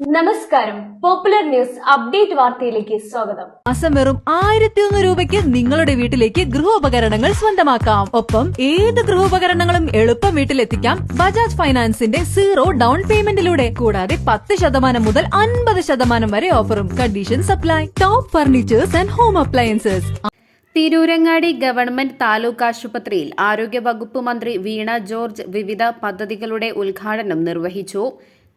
നമസ്കാരം. Popular news update വാർത്തയിലേക്ക് സ്വാഗതം. മാസം വെറും ആയിരത്തി ഒന്ന് രൂപയ്ക്ക് നിങ്ങളുടെ വീട്ടിലേക്ക് ഗൃഹോപകരണങ്ങൾ സ്വന്തമാക്കാം. ഒപ്പം ഏത് ഗൃഹോപകരണങ്ങളും എളുപ്പം വീട്ടിലെത്തിക്കാം ബജാജ് ഫൈനാൻസിന്റെ സീറോ ഡൗൺ പേയ്മെന്റിലൂടെ. കൂടാതെ പത്ത് ശതമാനം മുതൽ അൻപത് ശതമാനം വരെ ഓഫറും condition supply top furnitures and home appliances Tirurangadi government taluk ആശുപത്രിയിൽ ആരോഗ്യവകുപ്പ് മന്ത്രി വീണ ജോർജ് വിവിധ പദ്ധതികളുടെ ഉദ്ഘാടനം നിർവഹിച്ചു.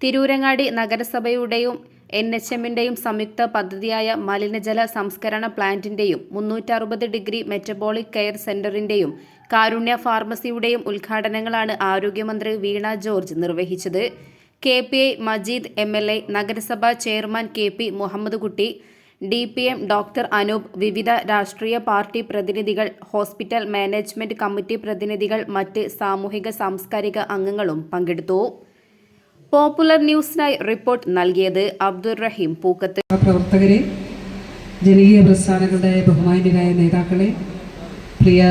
തിരൂരങ്ങാടി നഗരസഭയുടെയും എൻ എച്ച് എമ്മിന്റെയും സംയുക്ത പദ്ധതിയായ മലിനജല സംസ്കരണ പ്ലാന്റിന്റെയും മുന്നൂറ്ററുപത് ഡിഗ്രി മെറ്റബോളിക് കെയർ സെന്ററിന്റെയും കാരുണ്യ ഫാർമസിയുടെയും ഉദ്ഘാടനങ്ങളാണ് ആരോഗ്യമന്ത്രി വീണ ജോർജ് നിർവഹിച്ചത്. K P I Majeed M L A നഗരസഭാ chairman K P Muhammad Kutty D P M doctor Anoop വിവിധ രാഷ്ട്രീയ പാർട്ടി പ്രതിനിധികൾ ഹോസ്പിറ്റൽ മാനേജ്മെന്റ് കമ്മിറ്റി പ്രതിനിധികൾ മറ്റ് സാമൂഹിക സാംസ്കാരിക അംഗങ്ങളും പങ്കെടുത്തു. പോപ്പുലർ ന്യൂസിനായി റിപ്പോർട്ട് നൽകിയത് അബ്ദുൾ റഹീം പൂക്കത്ത്. പ്രവർത്തകരെ ജനകീയ പ്രസ്ഥാനങ്ങളുടെ ബഹുമാന്യരായ നേതാക്കളെ പ്രിയ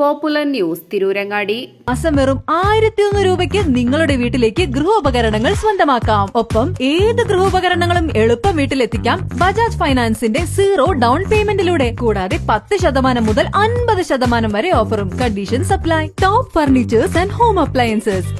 പോപ്പുലർ ന്യൂസ് തിരൂരങ്ങാടി. മാസം വെറും ആയിരത്തി ഒന്ന് രൂപയ്ക്ക് നിങ്ങളുടെ വീട്ടിലേക്ക് ഗൃഹോപകരണങ്ങൾ സ്വന്തമാക്കാം. ഒപ്പം ഏത് ഗൃഹോപകരണങ്ങളും എളുപ്പം വീട്ടിലെത്തിക്കാം. ബജാജ് ഫൈനാൻസിന്റെ സീറോ ഡൗൺ പേയ്മെന്റിലൂടെ. കൂടാതെ പത്ത് ശതമാനം മുതൽ അൻപത് ശതമാനം വരെ ഓഫറും condition supply. Top furnitures and home appliances.